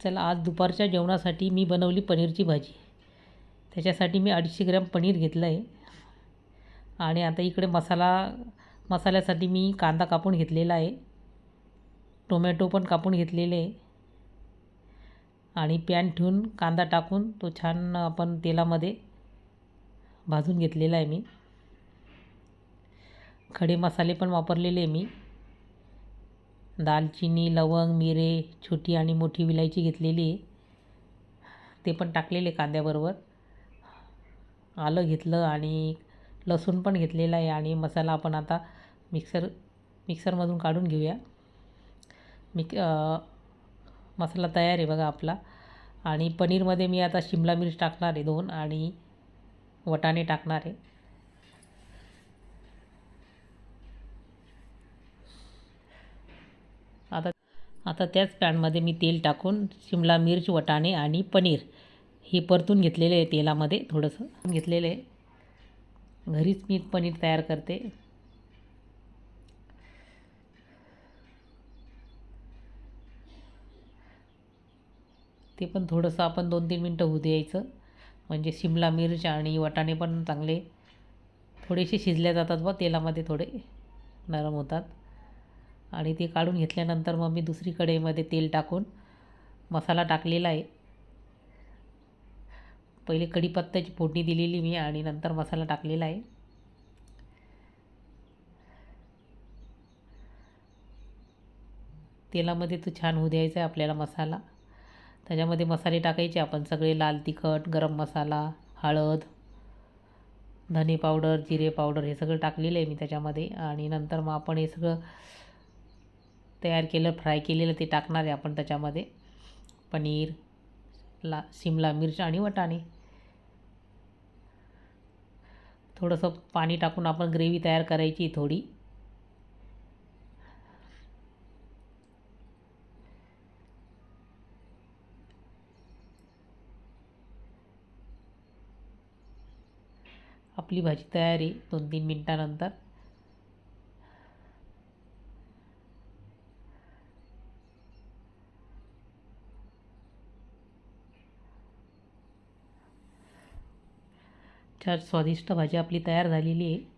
चला आज दुपारच्या जेवणासाठी मी बनवली पनीरची भाजी. त्याच्यासाठी मी अडीचशे ग्रॅम पनीर घेतलं आहे आणि आता इकडे मसाला मसाल्यासाठी मी कांदा कापून घेतलेला आहे. टोमॅटो पण कापून घेतलेले. आहे आणि पॅन ठेवून कांदा टाकून तो छान आपण तेलामध्ये भाजून घेतलेला आहे मी. खडे मसाले पण वापरलेले आहे मी. दालचिनी लवंग मिरे छोटी आणि मोठी विलायची घेतलेली आहे. ते पण टाकलेले कांद्याबरोबर. आलं घेतलं आणि लसूण पण घेतलेलं आहे आणि मसाला आपण आता मिक्सर मिक्सरमधून काढून घेऊया. मिक मसाला तयार आहे बघा आपला. आणि पनीरमध्ये मी आता शिमला मिर्च टाकणार आहे दोन आणि वटाणे टाकणार आहे आता आता त्याच पॅनमध्ये मी तेल टाकून शिमला मिर्च वटाणे आणि पनीर हे परतून घेतलेले आहे तेलामध्ये. थोडंसं घेतलेलं आहे. घरीच मी पनीर तयार करते. ते पण थोडंसं आपण दोन तीन मिनटं होऊ द्यायचं. म्हणजे शिमला मिर्च आणि वटाणे पण चांगले थोडेसे शिजले जातात बा तेलामध्ये थोडे नरम होतात. आणि ते काढून घेतल्यानंतर मग मी दुसरी कढईमध्ये तेल टाकून मसाला टाकलेला आहे. पहिले कढीपत्त्याची फोडणी दिलेली मी आणि नंतर मसाला टाकलेला आहे. तेलामध्ये तो छान होऊ द्यायचा आहे आपल्याला मसाला. त्याच्यामध्ये मसाले टाकायचे आपण सगळे लाल तिखट गरम मसाला हळद धने पावडर जिरे पावडर हे सगळं टाकलेलं आहे मी त्याच्यामध्ये. आणि नंतर मग आपण हे सगळं तयार केलं फ्राय केलेलं ते टाकणार आहे आपण त्याच्यामध्ये. पनीर ला शिमला मिरच आणि वटाणे. थोडंसं पाणी टाकून आपण ग्रेव्ही तयार करायची थोडी. आपली भाजी तयार आहे दोन तीन मिनटानंतर. छान स्वादिष्ट भाजी आपली तयार झालेली आहे.